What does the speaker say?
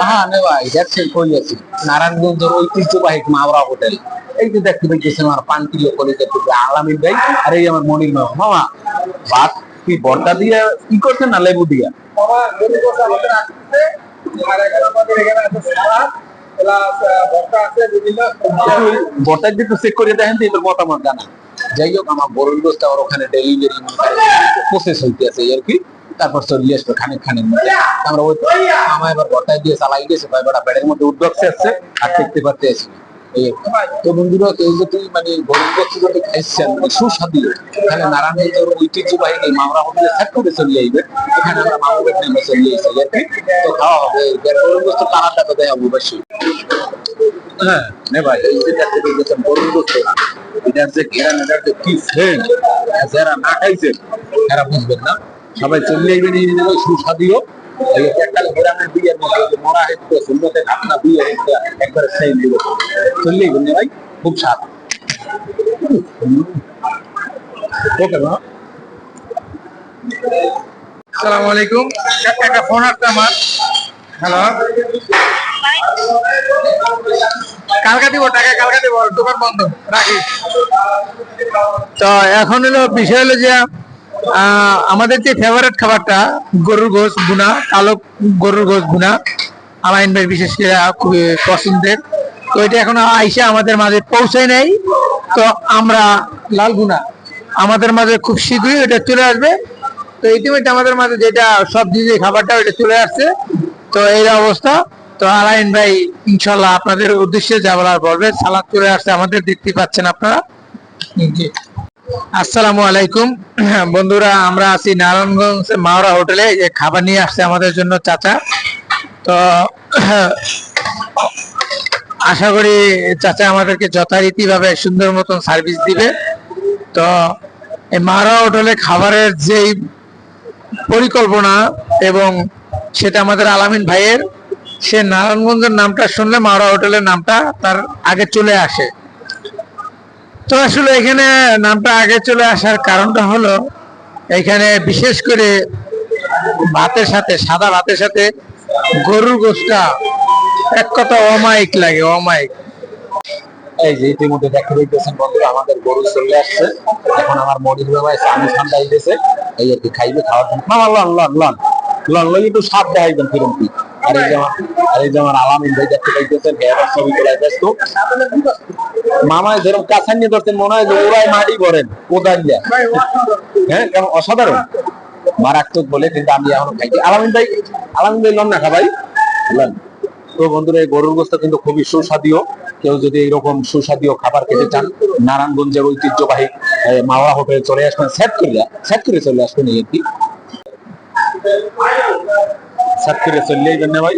হ্যাঁ ভাই দেখছেন কই আছি। নারায়ণগঞ্জের ঐতিহ্যবাহী মাওরা হোটেল। এই যে দেখতে আমার থেকে আলামিন ভাই আর এই আমার মনির মামা। মামা ভাত কি দিয়ে কি করছেন না লেবু দিয়া? বর্তার একটু চেক করে দেখেন তো এদের মতামত জানা যাই হোক আমার বরুণ গোস্ত আমার ওখানে ডেলিভারি প্রসেস হইতে আছে আর কি। তারপর চলে আসবে খানিক খানিক মধ্যে আমরা ওই মামা এবার বর্তায় দিয়ে চালাই গেছে ভাই বেটা পেটের মধ্যে উদ্যোগ আসছে আর পারতে আসি। তো বন্ধুরা মানে খাইছেন মানে সুস্বাদু, তাহলে নারায়ণগঞ্জের ঐতিহ্যবাহী এই মামরা হোটেলে সেট করে চলে আইবে। এখানে আমরা মামুবের নামে চলে আইছি আর কি? তো খাওয়া হবে এর গরুর গোস্ত কালারটা তো দেয় অবশ্যই। হ্যাঁ ভাই যে দেখতে যে যে কি যারা না খাইছেন তারা বুঝবেন না। সবাই চলে এই নিয়ে সুস্বাদুও। এই ঘেরানের মরা ঢাকনা সেই চলে ভাই খুব স্বাদ। ওকে না আসসালামু আলাইকুম। একটা- একটা ফোন আসছে আমার। হ্যালো। কালকা দিব টাকা কালকা দিব দোকান বন্ধ রাখি। তো এখন হলো বিষয় হলো যে আমাদের যে ফেভারিট খাবারটা, গরুর গোশ গুনা কালো গরুর গোশ গুনা আলাইন ভাই বিশেষ করে খুবই পছন্দের। তো এটা এখনও আইসা আমাদের মাঝে পৌঁছায় নাই। তো আমরা লাল গুনা আমাদের মাঝে খুব শীঘ্রই এটা চলে আসবে। তো ইতিমধ্যে আমাদের মাঝে যেটা সব দিয়ে খাবারটা, ওইটা চলে আসছে। তো এই অবস্থা। তো আলাইন ভাই, ইনশাল্লাহ আপনাদের উদ্দেশ্যে যা বলার বলবে সালাদ চলে আসছে। আমাদের দেখতে পাচ্ছেন আপনারা। জি। আসসালামু আলাইকুম। বন্ধুরা, আমরা আছি নারায়ণগঞ্জ মাওরা হোটেলে। যে খাবার নিয়ে আসছে আমাদের জন্য চাচা। তো, আশা করি চাচা আমাদেরকে যথারীতিভাবে সুন্দর মতন সার্ভিস দিবে। তো, এই মারা হোটেলে খাবারের যেই পরিকল্পনা এবং সেটা আমাদের আলামিন ভাইয়ের, সে নারায়ণগঞ্জের নামটা শুনলে মারা হোটেলের নামটা তার আগে চলে আসে। তো আসলে এখানে নামটা আগে চলে আসার কারণটা হলো এখানে বিশেষ করে ভাতের সাথে সাদা ভাতের সাথে গরুর গোষ্ঠটা এক কথা অমায়িক লাগে অমায়িক এই যে ইতিমধ্যে দেখতে পাইতেছেন বন্ধুরা আমাদের গরু চলে আসছে এখন আমার মরির বাবায় স্বামী ঠান্ডা হইতেছে এই আর কি খাইবে খাওয়ার জন্য লন লন লন লন লই একটু স্বাদ দেখাইবেন কিরম আর এই যে আমার আর এই যে আমার আলামিন ভাই দেখতে পাইতেছেন ছবি তোলায় ব্যস্ত। মামায় যেরকম কাছান নিয়ে ধরতেন মনে হয় যে ওরাই মাটি করেন কোদাল দিয়া। হ্যাঁ কেমন? অসাধারণ? মারাত্মক বলে কিন্তু আমি এখনও খাইছি আলামিন ভাই আলামিন ভাই লন না লন। তো বন্ধুরা এই গরুর গোস্ত কিন্তু খুবই সুস্বাদীয় কেউ যদি এরকম সুস্বাদীয় খাবার খেতে চান নারায়ণগঞ্জের ঐতিহ্যবাহী মাওয়া হোটেলে চলে আসবেন সেট করে সেট করে চলে আসবেন এই আর কি সেট করে চললেই জন্য ভাই